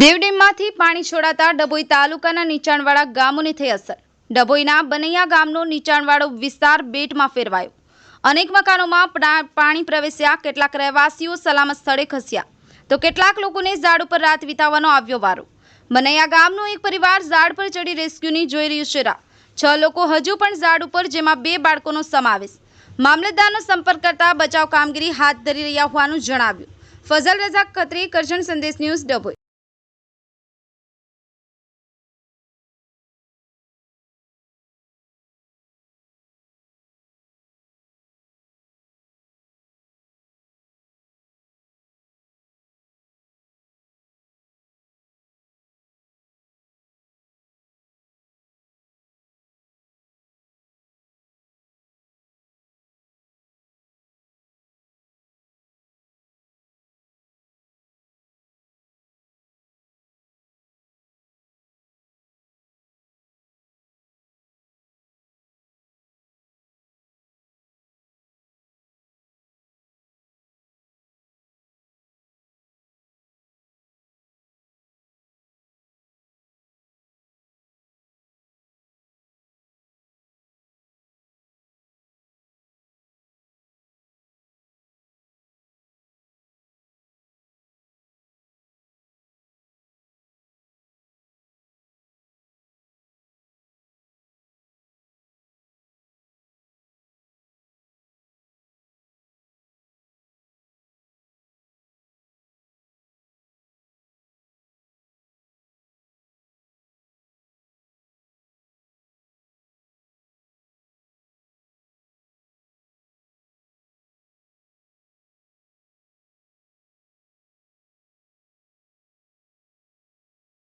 દેવડેમમાંથી પાણી છોડાતા ડભોઈ તાલુકાના નીચાણવાળા ગામોને થઈ અસર. ડભોઈના બનૈયા ગામનો નીચાણવાળો વિસ્તાર બેટમાં ફેરવાયો. અનેક મકાનોમાં પાણી પ્રવેશ્યા, કેટલાક રહેવાસીઓ સલામત સ્થળે ખસ્યા. તો કેટલાક લોકોને ઝાડ ઉપર રાત વિતાવવાનો આવ્યો વારો. બનૈયા ગામનો એક પરિવાર ઝાડ પર ચડી રેસ્ક્યુની જોઈ રહ્યું છે રા છ લોકો હજુ પણ ઝાડ ઉપર, જેમાં બે બાળકોનો સમાવેશ. મામલતદારનો સંપર્ક કરતા બચાવ કામગીરી હાથ ધરી રહ્યા હોવાનું જણાવ્યું. ફઝલ રઝાક ખત્રી, કરજણ સંદેશ ન્યૂઝ ડભોઈ.